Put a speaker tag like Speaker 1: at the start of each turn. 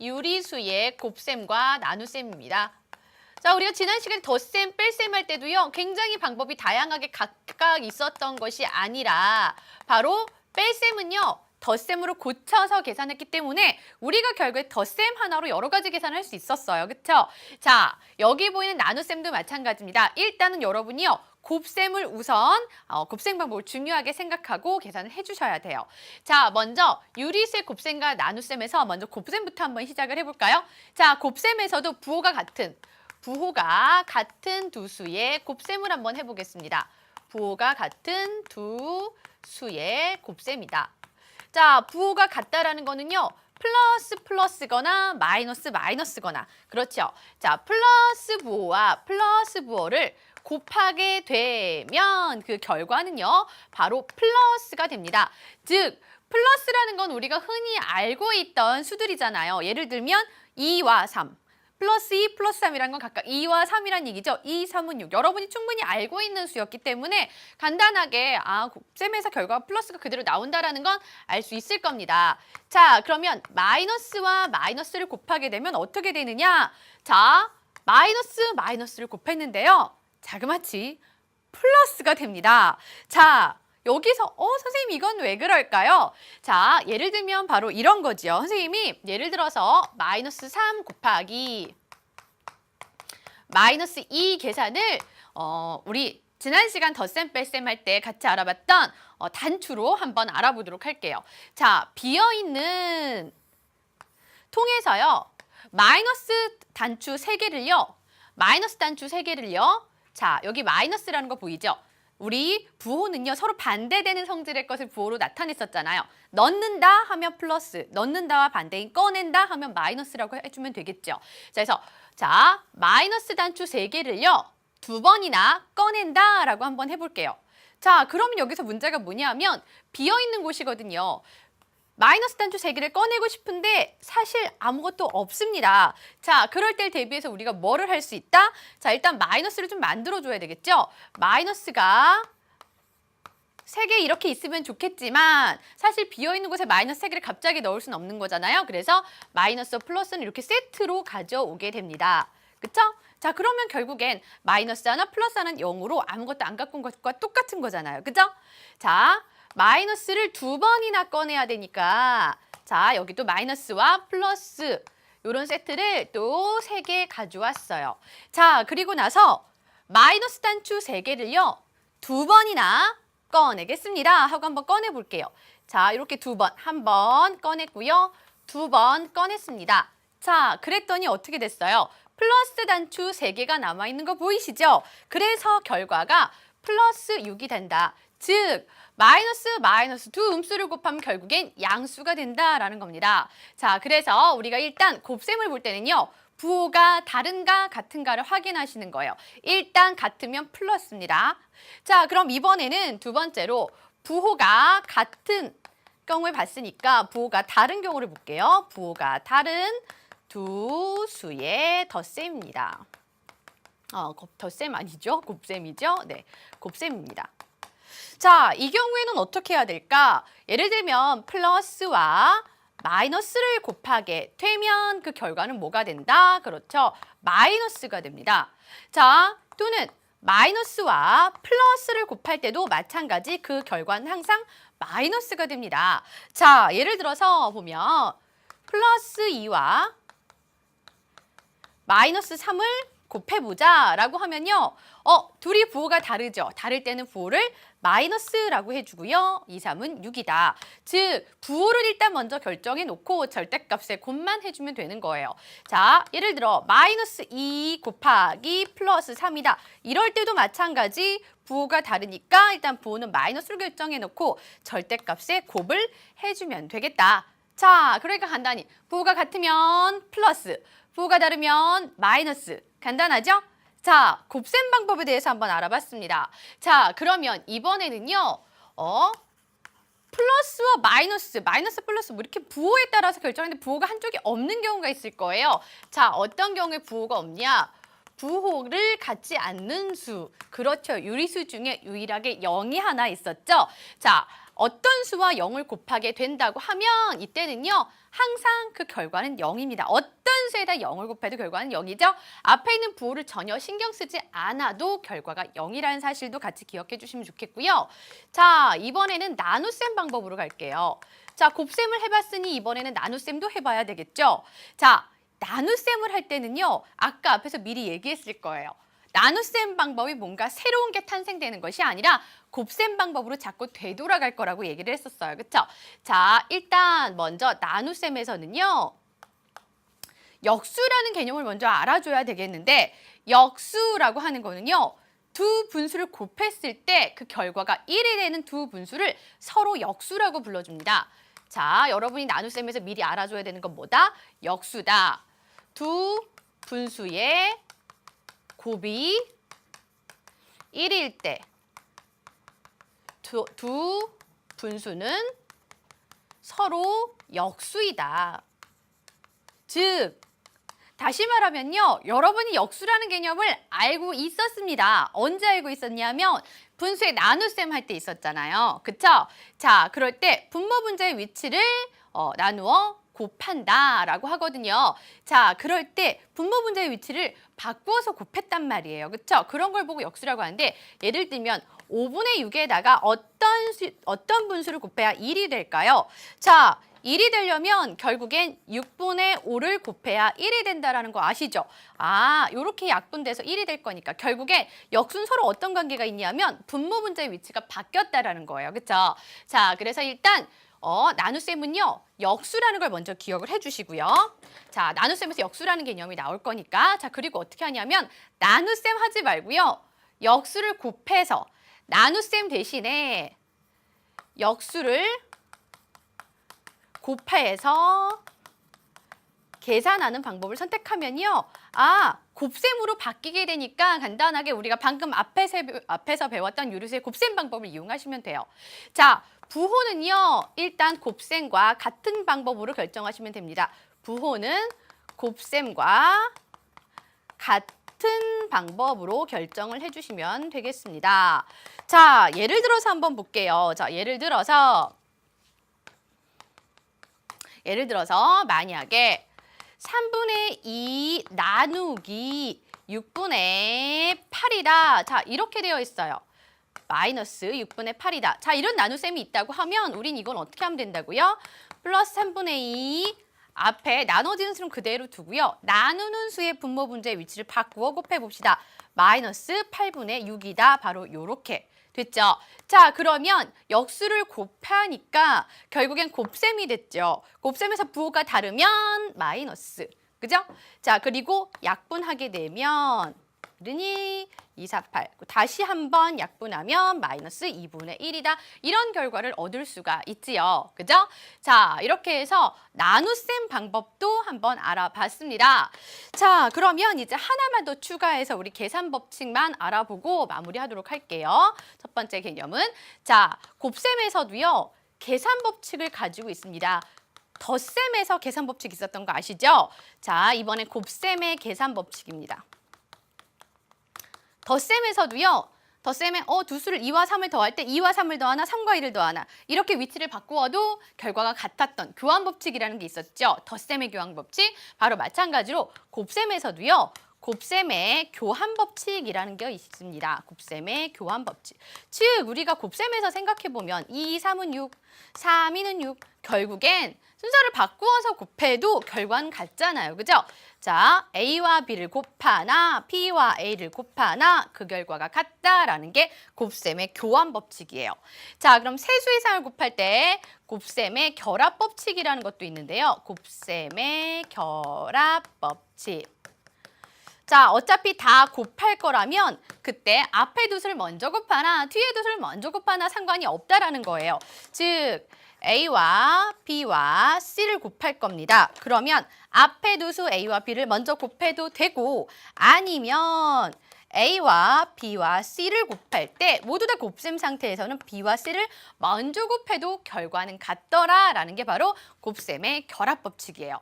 Speaker 1: 유리수의 곱셈과 나눗셈입니다. 자, 우리가 지난 시간에 덧셈, 뺄셈 할 때도요. 굉장히 방법이 다양하게 각각 있었던 것이 아니라 바로 뺄셈은요. 덧셈으로 고쳐서 계산했기 때문에 우리가 결국에 덧셈 하나로 여러 가지 계산을 할 수 있었어요. 그렇죠? 자, 여기 보이는 나눗셈도 마찬가지입니다. 일단은 여러분이요. 곱셈을 우선 어, 곱셈 방법을 중요하게 생각하고 계산을 해주셔야 돼요. 자, 먼저 유리수의 곱셈과 나눗셈에서 먼저 곱셈부터 한번 시작을 해볼까요? 자, 곱셈에서도 부호가 같은 부호가 같은 두 수의 곱셈을 한번 해보겠습니다. 부호가 같은 두 수의 곱셈이다. 자, 부호가 같다라는 거는요. 플러스 플러스거나 마이너스 마이너스거나 그렇죠. 자, 플러스 부호와 플러스 부호를 곱하게 되면 그 결과는요. 바로 플러스가 됩니다. 즉 플러스라는 건 우리가 흔히 알고 있던 수들이잖아요. 예를 들면 2와 3. 플러스 2 플러스 3이라는 건 각각 2와 3이란 얘기죠. 2, 3은 6. 여러분이 충분히 알고 있는 수였기 때문에 간단하게 아, 곱셈에서 결과가 플러스가 그대로 나온다라는 건 알 수 있을 겁니다. 자, 그러면 마이너스와 마이너스를 곱하게 되면 어떻게 되느냐? 자, 마이너스 마이너스를 곱했는데요. 자그마치 플러스가 됩니다. 자, 여기서 어 선생님 이건 왜 그럴까요? 자 예를 들면 바로 이런 거지요. 선생님이 예를 들어서 마이너스 3 곱하기 마이너스 2 계산을 어 우리 지난 시간 덧셈 뺄셈 할 때 같이 알아봤던 어, 단추로 한번 알아보도록 할게요. 자 비어 있는 통에서요 마이너스 단추 3개를요 마이너스 단추 3개를요 자 여기 마이너스라는 거 보이죠? 우리 부호는요 서로 반대되는 성질의 것을 부호로 나타냈었잖아요. 넣는다 하면 플러스, 넣는다와 반대인 꺼낸다 하면 마이너스라고 해주면 되겠죠. 자, 그래서 자 마이너스 단추 세 개를요 두 번이나 꺼낸다라고 한번 해볼게요. 자, 그러면 여기서 문제가 뭐냐면 비어 있는 곳이거든요. 마이너스 단추 세개를 꺼내고 싶은데 사실 아무것도 없습니다. 자, 그럴 때 대비해서 우리가 뭐를 할 수 있다? 자, 일단 마이너스를 좀 만들어줘야 되겠죠? 마이너스가 세개 이렇게 있으면 좋겠지만 사실 비어있는 곳에 마이너스 세개를 갑자기 넣을 수는 없는 거잖아요. 그래서 마이너스 플러스는 이렇게 세트로 가져오게 됩니다. 그쵸? 자, 그러면 결국엔 마이너스 하나 플러스 하나는 0으로 아무것도 안 갖고 온 것과 똑같은 거잖아요. 그죠? 자, 마이너스를 두 번이나 꺼내야 되니까 자 여기도 마이너스와 플러스 이런 세트를 또 세 개 가져왔어요. 자 그리고 나서 마이너스 단추 세 개를요 두 번이나 꺼내겠습니다. 하고 한번 꺼내 볼게요. 자 이렇게 두 번, 한 번 꺼냈고요. 두 번 꺼냈습니다. 자 그랬더니 어떻게 됐어요? 플러스 단추 세개가 남아있는 거 보이시죠? 그래서 결과가 플러스 6이 된다. 즉 마이너스 마이너스 두 음수를 곱하면 결국엔 양수가 된다라는 겁니다. 자, 그래서 우리가 일단 곱셈을 볼 때는요. 부호가 다른가 같은가를 확인하시는 거예요. 일단 같으면 플러스입니다. 자, 그럼 이번에는 두 번째로 부호가 같은 경우에 봤으니까 부호가 다른 경우를 볼게요. 부호가 다른 두 수의 덧셈입니다. 어, 곱- 덧셈 아니죠? 곱셈이죠? 네, 곱셈입니다. 자, 이 경우에는 어떻게 해야 될까? 예를 들면 플러스와 마이너스를 곱하게 되면 그 결과는 뭐가 된다? 그렇죠. 마이너스가 됩니다. 자, 또는 마이너스와 플러스를 곱할 때도 마찬가지 그 결과는 항상 마이너스가 됩니다. 자, 예를 들어서 보면 플러스 2와 마이너스 3을 곱해보자 라고 하면요. 어, 둘이 부호가 다르죠. 다를 때는 부호를 마이너스라고 해주고요. 2, 3은 6이다. 즉, 부호를 일단 먼저 결정해 놓고 절대값에 곱만 해주면 되는 거예요. 자, 예를 들어 마이너스 2 곱하기 플러스 3이다. 이럴 때도 마찬가지 부호가 다르니까 일단 부호는 마이너스를 결정해 놓고 절대값에 곱을 해주면 되겠다. 자, 그러니까 간단히 부호가 같으면 플러스, 부호가 다르면 마이너스. 간단하죠? 자, 곱셈 방법에 대해서 한번 알아봤습니다. 자, 그러면 이번에는요, 어, 플러스와 마이너스, 마이너스 플러스 뭐 이렇게 부호에 따라서 결정하는데 부호가 한쪽이 없는 경우가 있을 거예요. 자, 어떤 경우에 부호가 없냐? 부호를 갖지 않는 수. 그렇죠. 유리수 중에 유일하게 0이 하나 있었죠. 자, 어떤 수와 0을 곱하게 된다고 하면 이때는요. 항상 그 결과는 0입니다. 어떤 수에다 0을 곱해도 결과는 0이죠. 앞에 있는 부호를 전혀 신경 쓰지 않아도 결과가 0이라는 사실도 같이 기억해 주시면 좋겠고요. 자, 이번에는 나눗셈 방법으로 갈게요. 자, 곱셈을 해봤으니 이번에는 나눗셈도 해봐야 되겠죠. 자, 나눗셈을 할 때는요. 아까 앞에서 미리 얘기했을 거예요. 나눗셈 방법이 뭔가 새로운 게 탄생되는 것이 아니라 곱셈 방법으로 자꾸 되돌아갈 거라고 얘기를 했었어요. 그렇죠? 자, 일단 먼저 나눗셈에서는요. 역수라는 개념을 먼저 알아줘야 되겠는데 역수라고 하는 거는요. 두 분수를 곱했을 때 그 결과가 1이 되는 두 분수를 서로 역수라고 불러줍니다. 자, 여러분이 나눗셈에서 미리 알아줘야 되는 건 뭐다? 역수다. 두 분수의 곱이 1일 때 두, 두 분수는 서로 역수이다. 즉, 다시 말하면요. 여러분이 역수라는 개념을 알고 있었습니다. 언제 알고 있었냐면 분수의 나눗셈 할 때 있었잖아요. 그쵸? 자, 그럴 때 분모 분자의 위치를 어, 나누어 곱한다 라고 하거든요. 자, 그럴 때 분모 분자의 위치를 바꾸어서 곱했단 말이에요. 그쵸? 그런 걸 보고 역수라고 하는데 예를 들면 5분의 6에다가 어떤 수, 어떤 분수를 곱해야 1이 될까요? 자, 1이 되려면 결국엔 6분의 5를 곱해야 1이 된다라는 거 아시죠? 아, 요렇게 약분돼서 1이 될 거니까 결국에 역순 서로 어떤 관계가 있냐면 분모 분자의 위치가 바뀌었다라는 거예요. 그렇죠? 자, 그래서 일단 어, 나눗셈은요. 역수라는 걸 먼저 기억을 해 주시고요. 자, 나눗셈에서 역수라는 개념이 나올 거니까 자, 그리고 어떻게 하냐면 나눗셈 하지 말고요. 역수를 곱해서 나눗셈 대신에 역수를 곱해서 계산하는 방법을 선택하면요. 아, 곱셈으로 바뀌게 되니까 간단하게 우리가 방금 앞에서, 배- 앞에서 배웠던 유리수의 곱셈 방법을 이용하시면 돼요. 자, 부호는요. 일단 곱셈과 같은 방법으로 결정하시면 됩니다. 부호는 곱셈과 같은 방법으로 결정을 해주시면 되겠습니다. 자, 예를 들어서 한번 볼게요. 자, 예를 들어서 예를 들어서 만약에 3분의 2 나누기 6분의 8이다. 자, 이렇게 되어 있어요. 마이너스 6분의 8이다. 자, 이런 나눗셈이 있다고 하면 우린 이건 어떻게 하면 된다고요? 플러스 3분의 2 앞에 나눠지는 수는 그대로 두고요. 나누는 수의 분모 분자의 위치를 바꾸어 곱해 봅시다. 마이너스 8분의 6이다. 바로 요렇게 됐죠? 자, 그러면 역수를 곱하니까 결국엔 곱셈이 됐죠. 곱셈에서 부호가 다르면 마이너스. 그죠? 자, 그리고 약분하게 되면 르니 2, 4, 8. 다시 한번 약분하면 마이너스 2분의 1이다. 이런 결과를 얻을 수가 있지요. 그죠? 자, 이렇게 해서 나눗셈 방법도 한번 알아봤습니다. 자, 그러면 이제 하나만 더 추가해서 우리 계산 법칙만 알아보고 마무리하도록 할게요. 첫 번째 개념은 자, 곱셈에서도요. 계산 법칙을 가지고 있습니다. 덧셈에서 계산 법칙 있었던 거 아시죠? 자, 이번엔 곱셈의 계산 법칙입니다. 덧셈에서도요. 덧셈에 어, 두 수를 2와 3을 더할 때 2와 3을 더하나 3과 1을 더하나 이렇게 위치를 바꾸어도 결과가 같았던 교환 법칙이라는 게 있었죠. 덧셈의 교환 법칙 바로 마찬가지로 곱셈에서도요. 곱셈의 교환 법칙이라는 게 있습니다. 곱셈의 교환 법칙. 즉 우리가 곱셈에서 생각해 보면 2, 3은 6, 3, 2는 6 결국엔 순서를 바꾸어서 곱해도 결과는 같잖아요. 그죠? 자, A와 B를 곱하나 B와 A를 곱하나 그 결과가 같다라는 게 곱셈의 교환 법칙이에요. 자, 그럼 세수 이상을 곱할 때 곱셈의 결합 법칙이라는 것도 있는데요. 곱셈의 결합 법칙. 자, 어차피 다 곱할 거라면 그때 앞에 두 수를 먼저 곱하나 뒤에 두 수를 먼저 곱하나 상관이 없다라는 거예요. 즉 A와 B와 C를 곱할 겁니다. 그러면 앞에 두 수 A와 B를 먼저 곱해도 되고 아니면 A와 B와 C를 곱할 때 모두 다 곱셈 상태에서는 B와 C를 먼저 곱해도 결과는 같더라라는 게 바로 곱셈의 결합 법칙이에요.